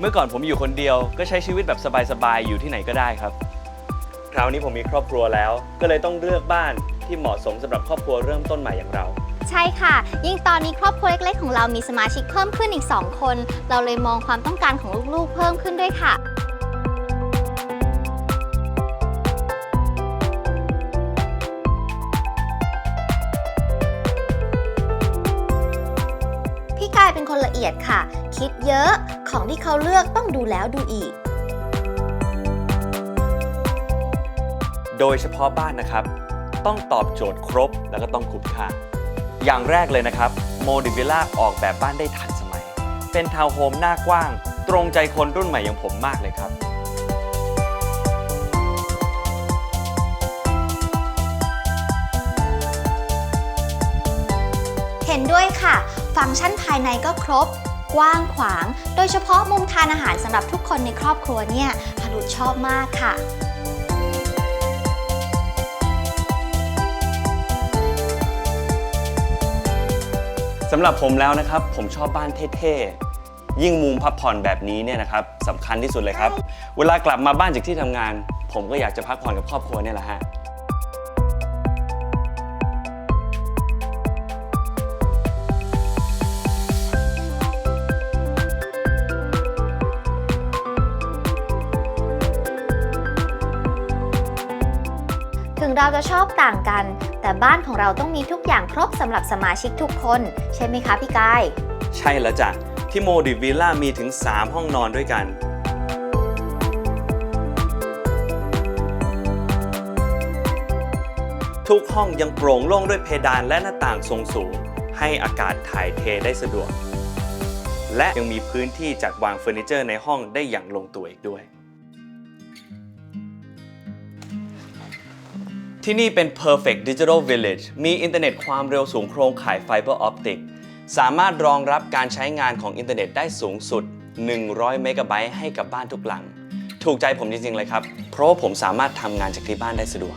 เมื่อก่อนผมอยู่คนเดียว ก็ใช้ชีวิตแบบสบายๆ อยู่ที่ไหนก็ได้ครับ คราวนี้ผมมีครอบครัวแล้ว ก็เลยต้องเลือกบ้านที่เหมาะสมสำหรับครอบครัวเริ่มต้นใหม่อย่างเรา ใช่ค่ะ ยิ่งตอนนี้ครอบครัวเล็กๆของเรามีสมาชิกเพิ่มขึ้นอีก 2 คน เราเลยมองความต้องการของลูกๆ เพิ่มขึ้นด้วยค่ะายเป็นคนละเอียดค่ะ คิดเยอะของที่เขาเลือกต้องดูแล้วดูอีก โดยเฉพาะบ้านนะครับ ต้องตอบโจทย์ครบแล้วก็ต้องคุ้มค่า อย่างแรกเลยนะครับโมดิวิลล่าออกแบบบ้านได้ทันสมัย เป็นทาวน์โฮมหน้ากว้าง ตรงใจคนรุ่นใหม่อย่างผมมากเลยครับเห็นด้วยค่ะ ฟังก์ชันภายในก็ครบ กว้างขวาง โดยเฉพาะมุมทานอาหารสำหรับทุกคนในครอบครัวเนี่ยฮารุชอบมากค่ะสำหรับผมแล้วนะครับ ผมชอบบ้านเท่ๆ ยิ่งมุมพักผ่อนแบบนี้เนี่ยนะครับสำคัญที่สุดเลยครับ เวลากลับมาบ้านจากที่ทำงาน ผมก็อยากจะพักผ่อนกับครอบครัวเนี่ยแหละฮะ เราจะชอบต่างกัน แต่บ้านของเราต้องมีทุกอย่างครบสำหรับสมาชิกทุกคน ใช่ไหมคะพี่กาย ใช่แล้วจ้ะ ที่โมดิวิลล่ามีถึง 3 ห้องนอนด้วยกัน ทุกห้องยังโปร่งโล่งด้วยเพดานและหน้าต่างทรงสูง ให้อากาศถ่ายเทได้สะดวก และยังมีพื้นที่จัดวางเฟอร์นิเจอร์ในห้องได้อย่างลงตัวอีกด้วย ที่นี่เป็น Perfect Digital Village มีอินเทอร์เน็ตความเร็วสูงโครงข่ายไฟเบอร์ออปติกสามารถรองรับการใช้งานของอินเทอร์เน็ตได้สูงสุด 100 เมกะไบต์ให้กับบ้านทุกหลัง ถูกใจผมจริง ๆ เลยครับ เพราะผมสามารถทำงานจากที่บ้านได้สะดวก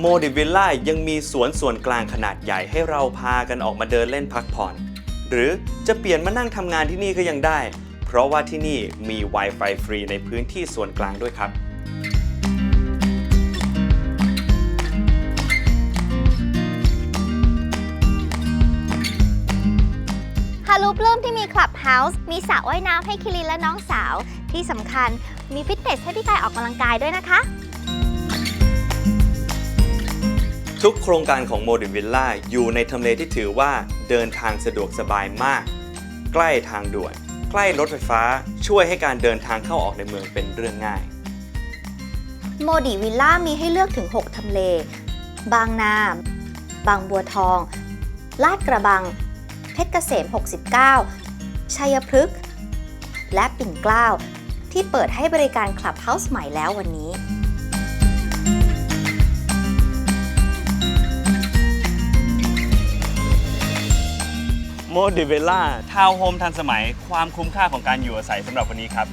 โมดิวิลล่ายังมีสวนส่วนกลางขนาดใหญ่ให้เราพากันออกมาเดินเล่นพักผ่อน หรือจะเปลี่ยนมานั่งทำงานที่นี่ก็ยังได้ เพราะว่าที่นี่มี Wi-Fi ฟรีในพื้นที่ส่วนกลางด้วยครับ ฮารุปเริ่มที่มีคลับเฮาส์มีสระว่ายน้ำให้คิรินและน้องสาว ที่สำคัญมีฟิตเนสให้พี่กายออกกำลังกายด้วยนะคะ ทุกโครงการของโมดิวิลล่าอยู่ในทำเลที่ถือว่าเดินทางสะดวกสบายมาก ใกล้ทางด่วน ใกล้รถไฟฟ้าช่วยให้การเดินทางเข้าออกในเมืองเป็นเรื่องง่าย โมดิวิลล่ามีให้เลือกถึง 6 ทำเล บางนาบางบัวทอง ลาดกระบัง เพชรเกษม 69 ชัยพฤกษ์ และปิ่นเกล้า ที่เปิดให้บริการคลับเฮาส์ใหม่แล้ววันนี้ โมดิเวล่าทาวน์โฮมทันสมัยความคุ้มค่าของการอยู่อาศัยสำหรับวันนี้ครับ